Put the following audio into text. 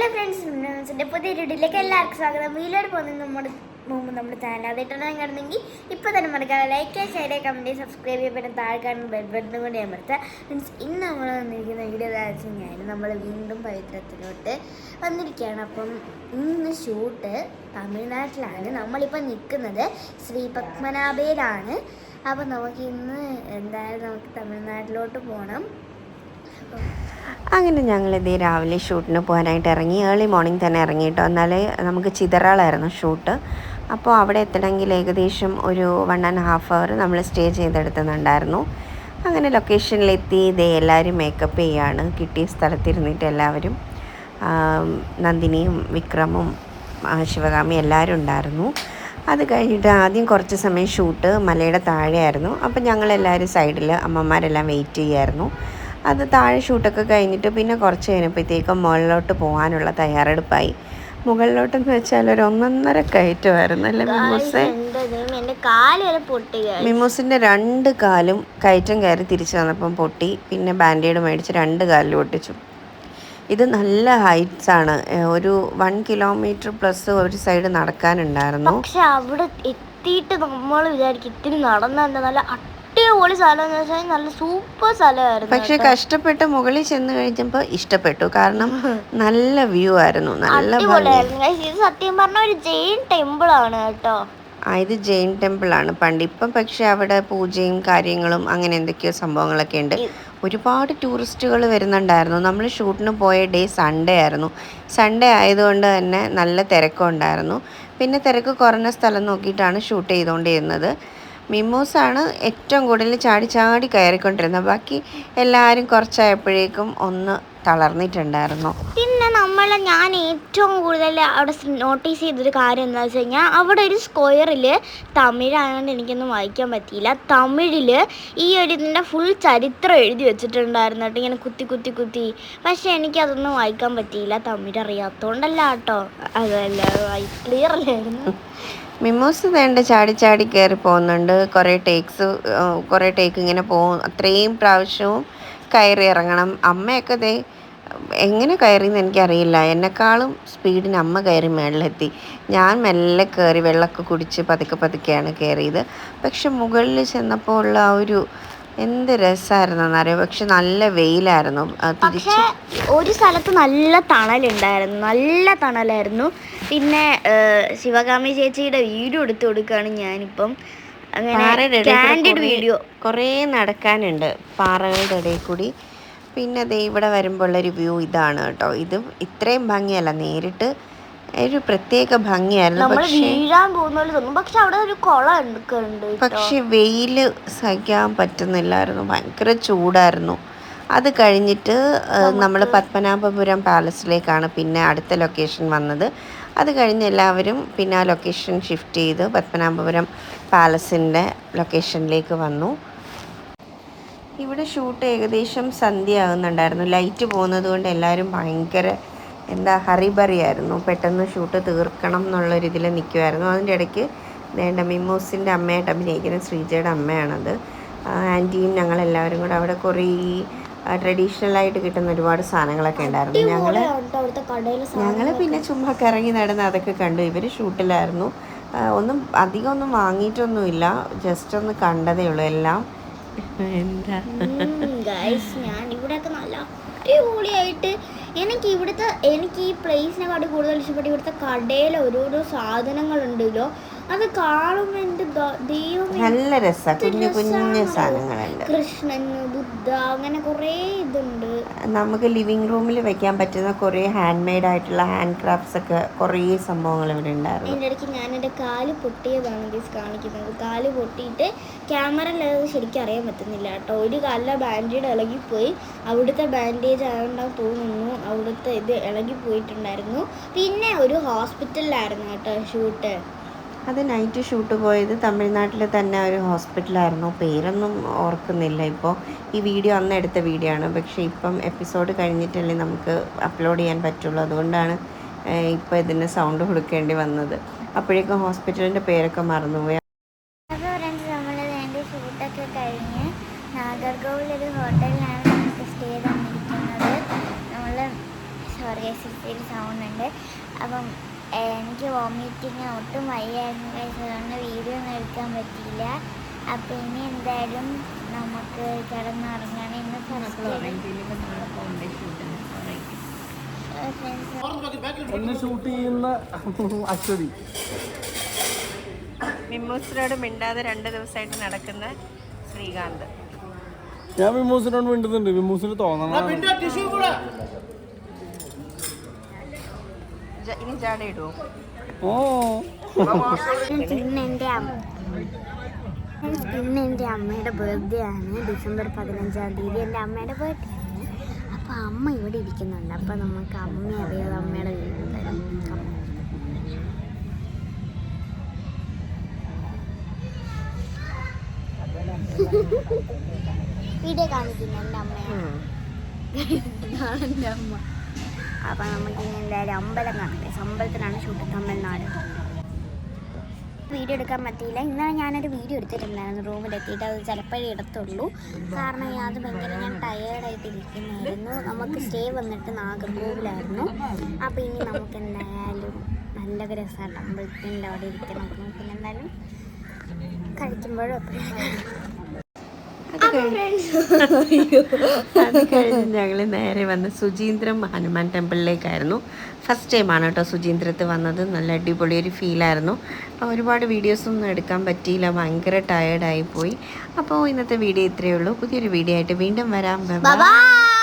Hello friends ഫ്രണ്ട്സിന്റെ പുതിയ വീഡിയോയിലേക്ക് എല്ലാവർക്കും സ്വാഗതം. വീലോട് പോകുന്ന നമ്മുടെ മുമ്പ് നമ്മുടെ ചാനൽ ആദ്യമായിട്ടാണ് കാണുന്നെങ്കിൽ ഇപ്പോൾ തന്നെ മറക്കാതെ ലൈക്ക് ഷെയർ കമന്റ് സബ്സ്ക്രൈബ് ചെയ്യുക പിന്നെ താഴെ കാണുന്ന ബെൽ ബട്ടനും കൂടി അമർത്തുക. മീൻസ് ഇന്ന് നമ്മൾ വന്നിരിക്കുന്ന വീഡിയോ എന്താണെന്ന് വെച്ച് കഴിഞ്ഞാൽ നമ്മൾ വീണ്ടും പവിത്രത്തിലോട്ട് വന്നിരിക്കുകയാണ്. അപ്പം ഇന്ന് ഷൂട്ട് തമിഴ്നാട്ടിലാണ്. നമ്മളിപ്പോൾ നിൽക്കുന്നത് ശ്രീ പത്മനാഭയിലാണ്. അപ്പം നമുക്ക് ഇന്ന് എന്തായാലും നമുക്ക് തമിഴ്നാട്ടിലോട്ട് പോകണം അങ്ങനെ ഞങ്ങൾ ഇതേ രാവിലെ ഷൂട്ടിന് പോകാനായിട്ട് ഇറങ്ങി. ഏർലി മോർണിംഗ് തന്നെ ഇറങ്ങി എന്നാലേ നമുക്ക് ചിതറാളായിരുന്നു ഷൂട്ട്. അപ്പോൾ അവിടെ എത്തണമെങ്കിൽ ഏകദേശം ഒരു വൺ ആൻഡ് ഹാഫ് അവർ നമ്മൾ സ്റ്റേ ചെയ്തെടുത്തുന്നുണ്ടായിരുന്നു. അങ്ങനെ ലൊക്കേഷനിലെത്തി ഇതേ എല്ലാവരും മേക്കപ്പ് ചെയ്യാണ്. കിട്ടിയ സ്ഥലത്തിരുന്നിട്ട് എല്ലാവരും നന്ദിനിയും വിക്രമും ശിവകാമി എല്ലാവരും ഉണ്ടായിരുന്നു. അത് കഴിഞ്ഞിട്ട് ആദ്യം കുറച്ച് സമയം ഷൂട്ട് മലയുടെ താഴെയായിരുന്നു. അപ്പം ഞങ്ങളെല്ലാവരും സൈഡിൽ അമ്മമാരെല്ലാം വെയിറ്റ് ചെയ്യായിരുന്നു. അത് താഴെ ഷൂട്ടൊക്കെ കഴിഞ്ഞിട്ട് പിന്നെ കുറച്ച് കഴിഞ്ഞപ്പോഴത്തേക്കും മുകളിലോട്ട് പോകാനുള്ള തയ്യാറെടുപ്പായി. മുകളിലോട്ടെന്ന് വെച്ചാൽ ഒരു ഒന്നൊന്നര കയറ്റമായിരുന്നു അല്ലേ മിമൂസേ? മിമൂസിന്റെ രണ്ട് കാലും കയറ്റം കയറി തിരിച്ചു വന്നപ്പം പൊട്ടി. പിന്നെ ബാൻഡേഡ് മേടിച്ച് രണ്ട് കാലിൽ ഒട്ടിച്ചു. ഇത് നല്ല ഹൈറ്റ്സ് ആണ്. ഒരു വൺ കിലോമീറ്റർ പ്ലസ് ഒരു സൈഡ് നടക്കാനുണ്ടായിരുന്നു. പക്ഷെ അവിടെ എത്തിയിട്ട് നമ്മൾ വിചാരിക്കും ഇത്തിരി നടന്നെന്താ നല്ല അടിപൊളി സ്ഥലം എന്ന് വെച്ചാൽ നല്ല സൂപ്പർ സ്ഥലമായിരുന്നു പക്ഷെ കഷ്ടപ്പെട്ട് മുകളിൽ ചെന്ന് കഴിഞ്ഞപ്പോൾ ഇഷ്ടപ്പെട്ടു. കാരണം നല്ല വ്യൂ ആയിരുന്നു. നല്ല ഇത് സത്യം പറഞ്ഞ ഒരു ജെയിൻ ടെമ്പിൾ ആണ് കേട്ടോ. ആ ഇത് ജെയിൻ ടെമ്പിൾ ആണ്. പണ്ട് ഇപ്പം പക്ഷെ അവിടെ പൂജയും കാര്യങ്ങളും അങ്ങനെ എന്തൊക്കെയോ സംഭവങ്ങളൊക്കെ ഉണ്ട്. ഒരുപാട് ടൂറിസ്റ്റുകൾ വരുന്നുണ്ടായിരുന്നു. നമ്മൾ ഷൂട്ടിന് പോയ ഡേ സൺഡേ ആയിരുന്നു. സൺഡേ ആയതുകൊണ്ട് തന്നെ നല്ല തിരക്കുണ്ടായിരുന്നു. പിന്നെ തിരക്ക് കുറഞ്ഞ സ്ഥലം നോക്കിയിട്ടാണ് ഷൂട്ട് ചെയ്തുകൊണ്ടിരുന്നത്. മിമ്മൂസാണ് ഏറ്റവും കൂടുതൽ ചാടി ചാടി കയറിക്കൊണ്ടിരുന്നത്. ബാക്കി എല്ലാവരും കുറച്ചായപ്പോഴേക്കും ഒന്ന് തളർന്നിട്ടുണ്ടായിരുന്നു. പിന്നെ നമ്മൾ ഞാൻ ഏറ്റവും കൂടുതൽ അവിടെ നോട്ടീസ് ചെയ്തൊരു കാര്യം എന്താ വെച്ച് കഴിഞ്ഞാൽ അവിടെ ഒരു സ്ക്വയറിൽ തമിഴായതുകൊണ്ട് എനിക്കൊന്നും വായിക്കാൻ പറ്റിയില്ല. തമിഴിൽ ഈ ഒരു ഇതിന്റെ ഫുൾ ചരിത്രം എഴുതി വെച്ചിട്ടുണ്ടായിരുന്നു കേട്ടോ. ഇങ്ങനെ കുത്തി കുത്തി കുത്തി. പക്ഷേ എനിക്കതൊന്നും വായിക്കാൻ പറ്റിയില്ല. തമിഴ് അറിയാത്തതുകൊണ്ടല്ല കേട്ടോ. അതല്ല ക്ലിയർ അല്ലായിരുന്നു മിമോസ് വേണ്ട ചാടി ചാടി കയറി പോകുന്നുണ്ട്. കുറേ ടേക്സ് കുറേ ടേക്ക് ഇങ്ങനെ പോകും. അത്രയും പ്രാവശ്യവും കയറി ഇറങ്ങണം. അമ്മയൊക്കെ ദേ എങ്ങനെ കയറിയെന്ന് എനിക്കറിയില്ല. എന്നെക്കാളും സ്പീഡിന് അമ്മ കയറി മേളിലെത്തി. ഞാൻ മെല്ലെ കയറി വെള്ളമൊക്കെ കുടിച്ച് പതുക്കെ പതുക്കെയാണ് കയറിയത് പക്ഷെ മുകളിൽ ചെന്നപ്പോൾ ഉള്ള ആ ഒരു എന്ത് രസമായിരുന്നെന്നറിയോ പക്ഷെ നല്ല വെയിലായിരുന്നു. ഒരു സ്ഥലത്ത് നല്ല തണലുണ്ടായിരുന്നു. നല്ല തണലായിരുന്നു. പിന്നെ ശിവകാമി ചേച്ചിയുടെ വീഡിയോ എടുത്തു കൊടുക്കുകയാണ് ഞാനിപ്പം. അങ്ങനെ വീഡിയോ കുറേ നടക്കാനുണ്ട് പാറകളുടെ ഇടയിൽ കൂടി. പിന്നെ ദേ ഇവിടെ വരുമ്പോഴുള്ളൊരു വ്യൂ ഇതാണ് കേട്ടോ. ഇത് ഇത്രയും ഭംഗിയല്ല. നേരിട്ട് ഒരു പ്രത്യേക ഭംഗിയായിരുന്നു. പക്ഷേ പക്ഷെ വെയിൽ സഹിക്കാൻ പറ്റുന്നില്ലായിരുന്നു. ഭയങ്കര ചൂടായിരുന്നു. അത് കഴിഞ്ഞിട്ട് നമ്മൾ പത്മനാഭപുരം പാലസിലേക്കാണ് പിന്നെ അടുത്ത ലൊക്കേഷൻ വന്നത്. അത് കഴിഞ്ഞ് എല്ലാവരും പിന്നെ ആ ലൊക്കേഷൻ ഷിഫ്റ്റ് ചെയ്ത് പത്മനാഭപുരം പാലസിന്റെ ലൊക്കേഷനിലേക്ക് വന്നു. ഇവിടെ ഷൂട്ട് ഏകദേശം സന്ധ്യ ആകുന്നുണ്ടായിരുന്നു ലൈറ്റ് പോകുന്നത് കൊണ്ട് എല്ലാവരും ഭയങ്കര എന്താ ഹറിബറിയായിരുന്നു. പെട്ടെന്ന് ഷൂട്ട് തീർക്കണം എന്നുള്ളൊരിതിൽ നിൽക്കുമായിരുന്നു അതിന്റെ ഇടയ്ക്ക് വേണ്ട മിമ്മൂസിന്റെ അമ്മയായിട്ട് അഭിനയിക്കുന്ന ശ്രീജയുടെ അമ്മയാണത്. ആന്റിയും ഞങ്ങളെല്ലാവരും കൂടെ അവിടെ കുറേ ട്രഡീഷണൽ ആയിട്ട് കിട്ടുന്ന ഒരുപാട് സാധനങ്ങളൊക്കെ ഉണ്ടായിരുന്നു. ഞങ്ങൾ ഞങ്ങൾ പിന്നെ ചുമ്മാ കറങ്ങി നടന്ന് അതൊക്കെ കണ്ടു. ഇവർ ഷൂട്ടിലായിരുന്നു. ഒന്നും അധികം ഒന്നും വാങ്ങിയിട്ടൊന്നുമില്ല. ജസ്റ്റ് ഒന്ന് കണ്ടതേ ഉള്ളൂ എല്ലാം. എന്താ? ഞാൻ ഇവിടെയൊക്കെ നല്ല അടിപൊളിയായിട്ട് എനിക്ക് ഇവിടുത്തെ എനിക്ക് ഈ പ്ലേസിനെക്കാട്ടി കൂടുതൽ ഇഷ്ടപ്പെട്ട് ഇവിടുത്തെ കടയിൽ ഓരോരോ സാധനങ്ങളുണ്ടല്ലോ. അത് കാണുമ്പോൾ എന്റെ ദ- ദൈവമേ നല്ല രസമാണ് കുഞ്ഞു കുഞ്ഞു സാധനങ്ങളുണ്ട് കൃഷ്ണൻ ബുദ്ധ അങ്ങനെ കുറേ ഇതുണ്ട്. നമുക്ക് ലിവിങ് റൂമിൽ വെക്കാൻ പറ്റുന്ന കുറേ ഹാൻഡ് മെയ്ഡ് ആയിട്ടുള്ള ഹാൻഡ് ക്രാഫ്റ്റ്സ് ഒക്കെ കുറേ സംഭവങ്ങൾ ഇവിടെ ഉണ്ടായിരുന്നു. അതിന്റെ ഇടയ്ക്ക് ഞാൻ എന്റെ കാൽ പൊട്ടിയതാണ് ഗീസ് കാണിക്കുന്നത്. കാൽ പൊട്ടിയിട്ട് ക്യാമറയിൽ അത് ശരിക്കും അറിയാൻ പറ്റുന്നില്ല കേട്ടോ. ഒരു കാലിലെ ബാൻഡേജ് ഇളകിപ്പോയി. അവിടുത്തെ ബാൻഡേജ് ആയതുകൊണ്ടാണ് തോന്നുന്നു അവിടുത്തെ ഇത് ഇളകിപ്പോയിട്ടുണ്ടായിരുന്നു. പിന്നെ ഒരു ഹോസ്പിറ്റലിലായിരുന്നു കേട്ടോ ഷൂട്ട് അത് നൈറ്റ് ഷൂട്ട് പോയത് തമിഴ്നാട്ടിൽ തന്നെ ഒരു ഹോസ്പിറ്റലായിരുന്നു പേരൊന്നും ഓർക്കുന്നില്ല ഇപ്പോൾ ഈ വീഡിയോ അന്ന് എടുത്ത വീഡിയോ ആണ്. പക്ഷേ ഇപ്പം എപ്പിസോഡ് കഴിഞ്ഞിട്ടല്ലേ നമുക്ക് അപ്ലോഡ് ചെയ്യാൻ പറ്റുള്ളൂ. അതുകൊണ്ടാണ് ഇപ്പോൾ ഇതിന് സൗണ്ട് കൊടുക്കേണ്ടി വന്നത്. അപ്പോഴേക്കും ഹോസ്പിറ്റലിന്റെ പേരൊക്കെ മറന്നുപോയി. അപ്പോൾ നമ്മൾ കഴിഞ്ഞ് ഒരു ഹോട്ടലിലാണ് സ്റ്റേ തന്നിരിക്കുന്നത്. നമ്മൾ സൗണ്ട് ഉണ്ട്. അപ്പം എനിക്ക് വോമിറ്റിങ് ഒട്ടും വയ്യായിരുന്നു. അതുകൊണ്ട് വീഡിയോ ഒന്നും എടുക്കാൻ പറ്റിയില്ല. അപ്പം ഇനി എന്തായാലും നമുക്ക് കിടന്നുറങ്ങണം ഇന്ന് ഫസ്റ്റ് ഫ്രണ്ട്സ് എന്നെ ഷൂട്ട് ചെയ്യുന്ന അശ്വതി. മിമ്മൂസിനോട് മിണ്ടാതെ രണ്ട് ദിവസമായിട്ട് നടക്കുന്ന ശ്രീകാന്ത്. ഞാൻ മിമ്മൂസിനോട് മിണ്ടുന്നുണ്ട്. മിമ്മൂസിന് തോന്നണം ഇനി ജാട ഇടുവോ? ഓ. ഇന്ന് എന്റെ അമ്മ ഇന്ന് എന്റെ അമ്മയുടെ ബർത്ത്ഡേ ആണ്. ഡിസംബർ പതിനഞ്ചാം തീയതി എന്റെ അമ്മയുടെ ബർത്ത്ഡേ ആണ്. അപ്പോൾ അമ്മ ഇവിടെ ഇരിക്കുന്നുണ്ട്. അപ്പോൾ നമുക്ക് അമ്മയെ അറിയാതെ അമ്മയുടെ വീട്ടിൽ തരാം വീഡിയോ കാണിക്കുന്നു എന്റെ അമ്മയാണ്. ഇതാണ് എന്റെ അമ്മ. അപ്പം നമുക്ക് ഇനി എന്തായാലും അമ്പലം കാണട്ടെ അമ്പലത്തിലാണ് ഷൂട്ട് തമിഴ്നാട്. വീഡിയോ എടുക്കാൻ പറ്റിയില്ല. ഇന്നലെ ഞാനൊരു വീഡിയോ എടുത്തിട്ടുണ്ടായിരുന്നു. റൂമിലെത്തിയിട്ട് അത് ചിലപ്പോഴേ എടുത്തുള്ളൂ. കാരണം അത് ഭയങ്കര ഞാൻ ടയേർഡായിട്ട് ഇരിക്കുന്നതായിരുന്നു നമുക്ക് സ്റ്റേ വന്നിട്ട് നാഗർകോവിലായിരുന്നു അപ്പോൾ ഇനി നമുക്ക് എന്തായാലും നല്ല രസമാണ് അമ്പലത്തിന്റെ അവിടെ ഇരിക്കണം പിന്നെ എന്തായാലും കഴിക്കുമ്പോഴും അത് കഴിഞ്ഞ് ഞങ്ങൾ നേരെ വന്ന് സുചീന്ദ്രം ഹനുമാൻ ടെമ്പിളിലേക്കായിരുന്നു. ഫസ്റ്റ് ടൈമാണ് കേട്ടോ സുചീന്ദ്രത്ത് വന്നത്. നല്ല അടിപൊളി ഒരു ഫീലായിരുന്നു അപ്പോൾ ഒരുപാട് വീഡിയോസൊന്നും എടുക്കാൻ പറ്റിയില്ല. ഭയങ്കര ടയേർഡായി പോയി. അപ്പോൾ ഇന്നത്തെ വീഡിയോ ഇത്രയേ ഉള്ളൂ. പുതിയൊരു വീഡിയോ ആയിട്ട് വീണ്ടും വരാം. ബൈ